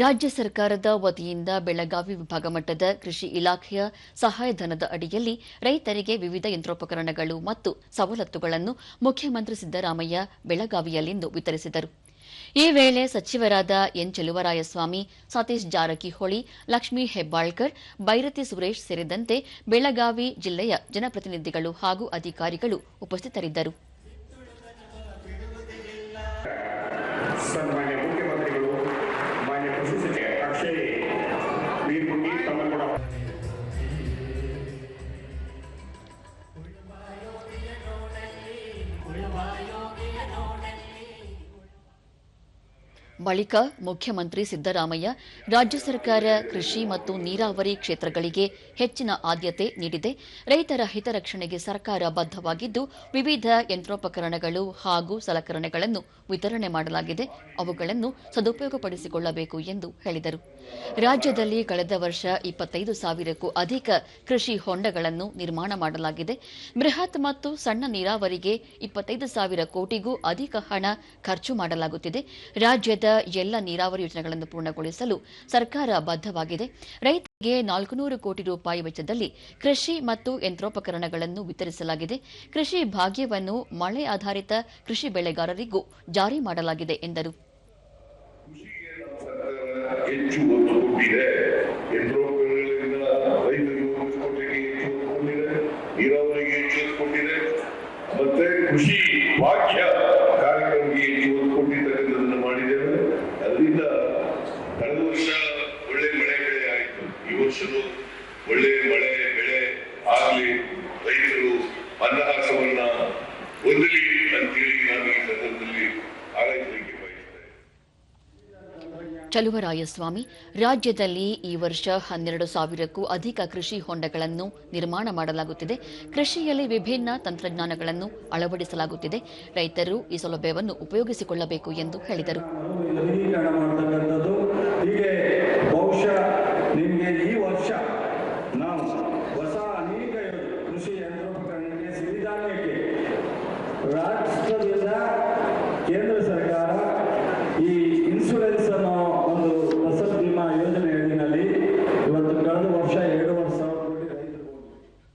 ರಾಜ್ಯ ಸರ್ಕಾರದ ವತಿಯಿಂದ ಬೆಳಗಾವಿ ವಿಭಾಗ ಮಟ್ಟದ ಕೃಷಿ ಇಲಾಖೆಯ ಸಹಾಯಧನದ ಅಡಿಯಲ್ಲಿ ರೈತರಿಗೆ ವಿವಿಧ ಯಂತ್ರೋಪಕರಣಗಳು ಮತ್ತು ಸವಲತ್ತುಗಳನ್ನು ಮುಖ್ಯಮಂತ್ರಿ ಸಿದ್ದರಾಮಯ್ಯ ಬೆಳಗಾವಿಯಲ್ಲಿಂದು ವಿತರಿಸಿದರು. ಈ ವೇಳೆ ಸಚಿವರಾದ ಎನ್ ಚೆಲುವರಾಯಸ್ವಾಮಿ, ಸತೀಶ್ ಜಾರಕಿಹೊಳಿ, ಲಕ್ಷ್ಮೀ ಹೆಬ್ಬಾಳ್ಕರ್, ಬೈರತಿ ಸುರೇಶ್ ಸೇರಿದಂತೆ ಬೆಳಗಾವಿ ಜಿಲ್ಲೆಯ ಜನಪ್ರತಿನಿಧಿಗಳು ಹಾಗೂ ಅಧಿಕಾರಿಗಳು ಉಪಸ್ಥಿತರಿದ್ದರು. Плываю ಬಳಿಕ ಮುಖ್ಯಮಂತ್ರಿ ಸಿದ್ದರಾಮಯ್ಯ ರಾಜ್ಯ ಸರ್ಕಾರ, ಕೃಷಿ ಮತ್ತು ನೀರಾವರಿ ಕ್ಷೇತ್ರಗಳಿಗೆ ಹೆಚ್ಚಿನ ಆದ್ಯತೆ ನೀಡಿದೆ. ರೈತರ ಹಿತರಕ್ಷಣೆಗೆ ಸರ್ಕಾರ ಬದ್ದವಾಗಿದ್ದು ವಿವಿಧ ಯಂತ್ರೋಪಕರಣಗಳು ಹಾಗೂ ಸಲಕರಣೆಗಳನ್ನು ವಿತರಣೆ ಮಾಡಲಾಗಿದೆ. ಅವುಗಳನ್ನು ಸದುಪಯೋಗಪಡಿಸಿಕೊಳ್ಳಬೇಕು ಎಂದು ಹೇಳಿದರು. ರಾಜ್ಯದಲ್ಲಿ ಕಳೆದ ವರ್ಷ ಇಪ್ಪತ್ತೈದು ಸಾವಿರಕ್ಕೂ ಅಧಿಕ ಕೃಷಿ ಹೊಂಡಗಳನ್ನು ನಿರ್ಮಾಣ ಮಾಡಲಾಗಿದೆ. ಬೃಹತ್ ಮತ್ತು ಸಣ್ಣ ನೀರಾವರಿಗೆ ಇಪ್ಪತ್ತೈದು ಸಾವಿರ ಕೋಟಿಗೂ ಅಧಿಕ ಹಣ ಖರ್ಚು ಮಾಡಲಾಗುತ್ತಿದೆ. ರಾಜ್ಯದ ಎಲ್ಲ ನೀರಾವರಿ ಯೋಜನೆಗಳನ್ನು ಪೂರ್ಣಗೊಳಿಸಲು ಸರ್ಕಾರ ಬದ್ಧವಾಗಿದೆ. ರೈತರಿಗೆ ನಾಲ್ಕುನೂರು ಕೋಟಿ ರೂಪಾಯಿ ವೆಚ್ಚದಲ್ಲಿ ಕೃಷಿ ಮತ್ತು ಯಂತ್ರೋಪಕರಣಗಳನ್ನು ವಿತರಿಸಲಾಗಿದೆ. ಕೃಷಿ ಭಾಗ್ಯವನ್ನು ಮಳೆ ಆಧಾರಿತ ಕೃಷಿ ಬೆಳೆಗಾರರಿಗೂ ಜಾರಿ ಮಾಡಲಾಗಿದೆ ಎಂದರು. ಕೃಷಿ ಭಾಗ್ಯ ಕಾರ್ಯಕ್ರಮಕ್ಕೆ ಹೆಚ್ಚು ಕೊಟ್ಟಿರ್ತಕ್ಕಂಥದ್ದನ್ನು ಮಾಡಿದ್ದೇವೆ ಅದರಿಂದ ಕಳೆದ ವರ್ಷ ಒಳ್ಳೆ ಮಳೆ ಬೆಳೆ ಒಳ್ಳೆ ಮಳೆ ಬೆಳೆ ಆಗಲಿ ರೈತರು ಅನ್ನಹಾಸವನ್ನ ಹೊಂದಲಿ ಅಂತೇಳಿ ನಾನು ಈ ಸಂದರ್ಭದಲ್ಲಿ ಚಲುವರಾಯಸ್ವಾಮಿ ರಾಜ್ಯದಲ್ಲಿ ಈ ವರ್ಷ ಹನ್ನೆರಡು ಸಾವಿರಕ್ಕೂ ಅಧಿಕ ಕೃಷಿ ಹೊಂಡಗಳನ್ನು ನಿರ್ಮಾಣ ಮಾಡಲಾಗುತ್ತಿದೆ. ಕೃಷಿಯಲ್ಲಿ ವಿಭಿನ್ನ ತಂತ್ರಜ್ಞಾನಗಳನ್ನು ಅಳವಡಿಸಲಾಗುತ್ತಿದೆ. ರೈತರು ಈ ಸೌಲಭ್ಯವನ್ನು ಉಪಯೋಗಿಸಿಕೊಳ್ಳಬೇಕು ಎಂದು ಹೇಳಿದರು. ರಾಷ್ಟ್ರದಿಂದ ಕೇಂದ್ರ ಸರ್ಕಾರ ಈ ಇನ್ಸುರೆನ್ಸ್ ಅನ್ನೋ ಒಂದು ಫಸಲ್ ಬಿಮಾ ಯೋಜನೆ